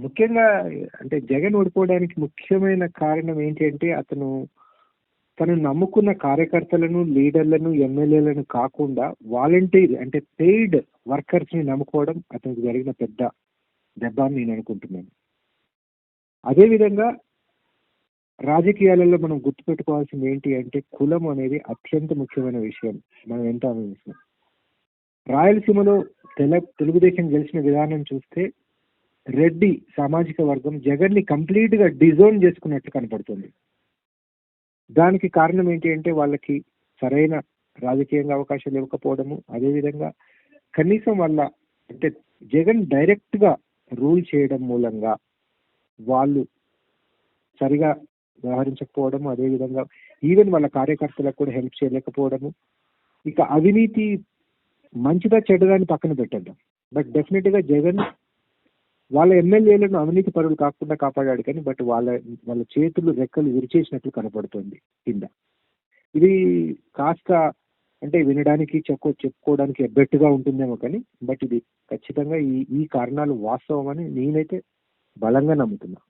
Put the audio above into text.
ముఖ్యంగా అంటే జగన్ ఓడిపోవడానికి ముఖ్యమైన కారణం ఏంటి అంటే అతను తను నమ్ముకున్న కార్యకర్తలను లీడర్లను ఎమ్మెల్యేలను కాకుండా వాలంటీర్ అంటే పెయిడ్ వర్కర్స్ని నమ్ముకోవడం అతనికి జరిగిన పెద్ద దెబ్బ అని నేను అనుకుంటున్నాను. అదేవిధంగా రాజకీయాలలో మనం గుర్తుపెట్టుకోవాల్సింది ఏంటి అంటే కులం అనేది అత్యంత ముఖ్యమైన విషయం. మనం ఎంత ఆలోచిస్తాం రాయలసీమలో తెల తెలుగుదేశం గెలిచిన విధానం చూస్తే రెడ్డి సామాజిక వర్గం జగన్ని కంప్లీట్గా డిజోన్ చేసుకున్నట్లు కనపడుతుంది. దానికి కారణం ఏంటి అంటే వాళ్ళకి సరైన రాజకీయంగా అవకాశాలు ఇవ్వకపోవడము అదేవిధంగా కనీసం వాళ్ళ అంటే జగన్ డైరెక్ట్గా రూల్ చేయడం మూలంగా వాళ్ళు సరిగా వ్యవహరించకపోవడము అదేవిధంగా ఈవెన్ వాళ్ళ కార్యకర్తలకు కూడా హెల్ప్ చేయలేకపోవడము ఇక అవినీతి మంచిదా చెడ్డదాన్ని పక్కన పెట్టద్దాం. బట్ డెఫినెట్గా జగన్ వాళ్ళ ఎమ్మెల్యేలను అవినీతి పరులు కాకుండా కాపాడాడు కానీ బట్ వాళ్ళ వాళ్ళ చేతులు రెక్కలు విరిచేసినట్లు కనపడుతుంది కింద. ఇది కాస్త అంటే వినడానికి చెప్పుకో చెప్పుకోవడానికి ఎబ్బెట్టుగా ఉంటుందేమో కానీ బట్ ఇది ఖచ్చితంగా ఈ ఈ కారణాలు వాస్తవం అని నేనైతే బలంగా నమ్ముతున్నా.